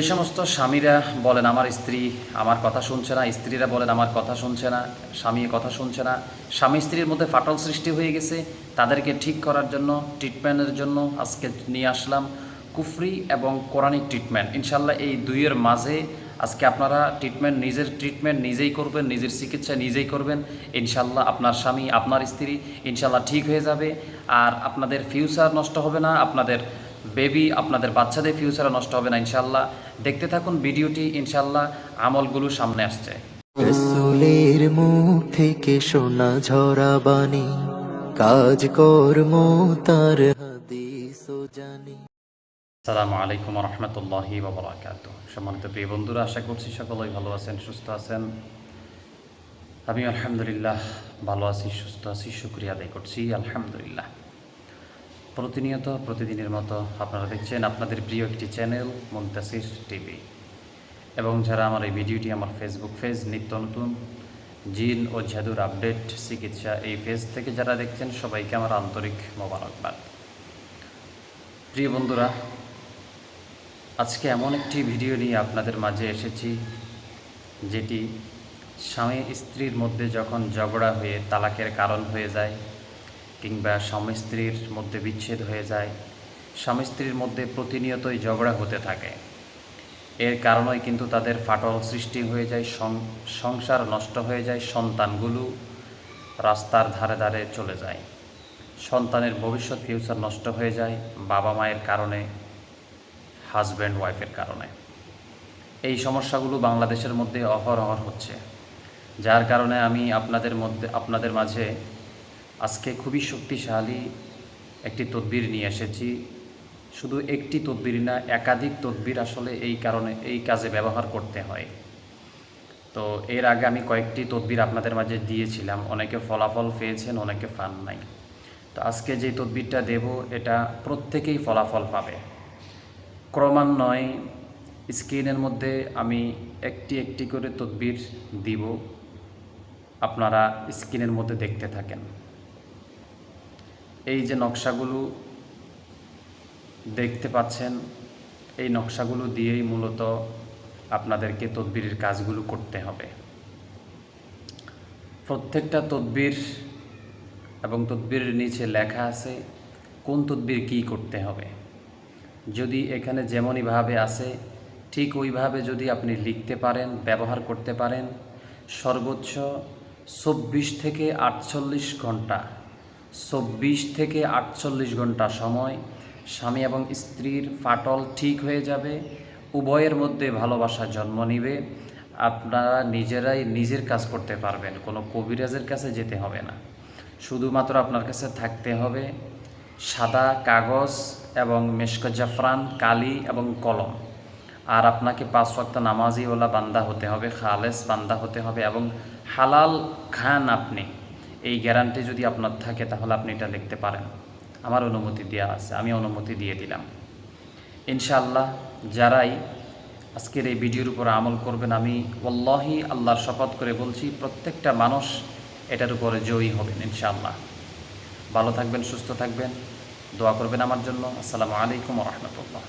এই সমস্ত স্বামীরা বলেন, আমার স্ত্রী আমার কথা শুনছে না, স্ত্রীরা বলেন, আমার কথা শুনছে না, স্বামী কথা শুনছে না। স্বামী স্ত্রীর মধ্যে ফাটল সৃষ্টি হয়ে গেছে। তাদেরকে ঠিক করার জন্য ট্রিটমেন্টের জন্য আজকে নিয়ে আসলাম কুফরি এবং কোরআনিক ট্রিটমেন্ট ইনশাল্লাহ এই দুইয়ের মাঝে আজকে আপনারা ট্রিটমেন্ট নিজের ট্রিটমেন্ট নিজেই করবেন, নিজের চিকিৎসা নিজেই করবেন। ইনশাল্লাহ আপনার স্বামী, আপনার স্ত্রী ইনশাল্লাহ ঠিক হয়ে যাবে। আর আপনাদের ফিউচার নষ্ট হবে না, আপনাদের বেবি আপনাদের বাচ্চাদের ফিউচারে নষ্ট হবে না ইনশাল্লাহ দেখতে থাকুন ভিডিওটি ইনশাল্লাহ আমলগুলো সামনে আসছে। রসুলের মুখ থেকে শোনা ঝরা বাণী কাজ কর্ম তার হাদিস ও জানি। সালামু আলাইকুম রহমতুল্লাহি বাবরাকাত সম্মানিত প্রিয় বন্ধুরা আশা করছি সকলেই ভালো আছেন সুস্থ আছেন। আমি আলহামদুলিল্লাহ ভালো আছি সুস্থ আছি শুক্রিয়া আদায় করছি আলহামদুলিল্লাহ। প্রতিনিয়ত প্রতিদিনের মতো আপনারা দেখছেন আপনাদের প্রিয় একটি চ্যানেল মুন্তাসির টিভি। এবং যারা আমার এই ভিডিওটি আমার ফেসবুক পেজ নিত্য নতুন, জিন ও জাদুর আপডেট চিকিৎসা এই পেজ থেকে যারা দেখছেন, সবাইকে আমার আন্তরিক মোবারকবাদ। প্রিয় বন্ধুরা, আজকে এমন একটি ভিডিও নিয়ে আপনাদের মাঝে এসেছি, যেটি স্বামী স্ত্রীর মধ্যে যখন ঝগড়া হয়ে তালাকের কারণ হয়ে যায় কিংবা স্বামী স্ত্রীর মধ্যে বিচ্ছেদ হয়ে যায় স্বামী স্ত্রীর মধ্যে প্রতিনিয়তই ঝগড়া হতে থাকে। এর কারণেই কিন্তু তাদের ফাটল সৃষ্টি হয়ে যায় সংসার নষ্ট হয়ে যায়, সন্তানগুলো রাস্তার ধারে ধারে চলে যায়। সন্তানের ভবিষ্যৎ ফিউচার নষ্ট হয়ে যায় বাবা মায়ের কারণে হাজব্যান্ড ওয়াইফের কারণে। এই সমস্যাগুলো বাংলাদেশের মধ্যে অহরহ হচ্ছে। যার কারণে আমি আপনাদের মধ্যে, আপনাদের মাঝে আজকে খুবই শক্তিশালী একটি তদবির নিয়ে এসেছি। শুধু একটি তদবির না, একাধিক তদবির আসলে এই কারণে, এই কাজে ব্যবহার করতে হয়। তো এর আগে আমি কয়েকটি তদবির আপনাদের মাঝে দিয়েছিলাম। অনেকে ফলাফল পেয়েছেন, অনেকে পান নাই। তো আজকে যে তদবিরটা দেব, এটা প্রত্যেকেই ফলাফল পাবে। ক্রমান্বয়ে স্ক্রিনের মধ্যে আমি একটি একটি করে তদবির দিব। আপনারা স্ক্রিনের মধ্যে দেখতে থাকেন। এই যে নকশাগুলো দেখতে পাচ্ছেন, এই নকশাগুলো দিয়েই মূলত আপনাদেরকে তদবিরের কাজগুলো করতে হবে। প্রত্যেকটা তদবির এবং তদবিরের নিচে লেখা আছে কোন তদবির কী করতে হবে। যদি এখানে যেমনইভাবে আছে, ঠিক ওইভাবে যদি আপনি লিখতে পারেন, ব্যবহার করতে পারেন, সর্বোচ্চ চব্বিশ থেকে আটচল্লিশ ঘণ্টা চব্বিশ থেকে আটচল্লিশ ঘণ্টা সময়। স্বামী এবং স্ত্রীর ফাটল ঠিক হয়ে যাবে, উভয়ের মধ্যে ভালোবাসা জন্ম নিবে। আপনারা নিজেরাই নিজের কাজ করতে পারবেন, কোনো কবিরাজের কাছে যেতে হবে না। শুধুমাত্র আপনার কাছে থাকতে হবে সাদা কাগজ এবং মেশক জাফরান, কালি এবং কলম। আর আপনাকে পাঁচ ওয়াক্ত নামাজিওয়ালা বান্দা হতে হবে, খালেস বান্দা হতে হবে এবং হালাল খান আপনি। এই গ্যারান্টি যদি আপনার থাকে, তাহলে আপনি এটা লিখতে পারেন। আমার অনুমতি দেওয়া আছে, আমি অনুমতি দিয়ে দিলাম। ইনশাআল্লাহ, যারাই আজকের এই ভিডিওর উপর আমল করবেন, আমি ওল্লাহি আল্লাহর শপথ করে বলছি, প্রত্যেকটা মানুষ এটার উপরে জয়ী হবেন, ইনশাআল্লাহ। ভালো থাকবেন, সুস্থ থাকবেন। দোয়া করবেন আমার জন্য। আসসালামু আলাইকুম রহমতুল্লাহ।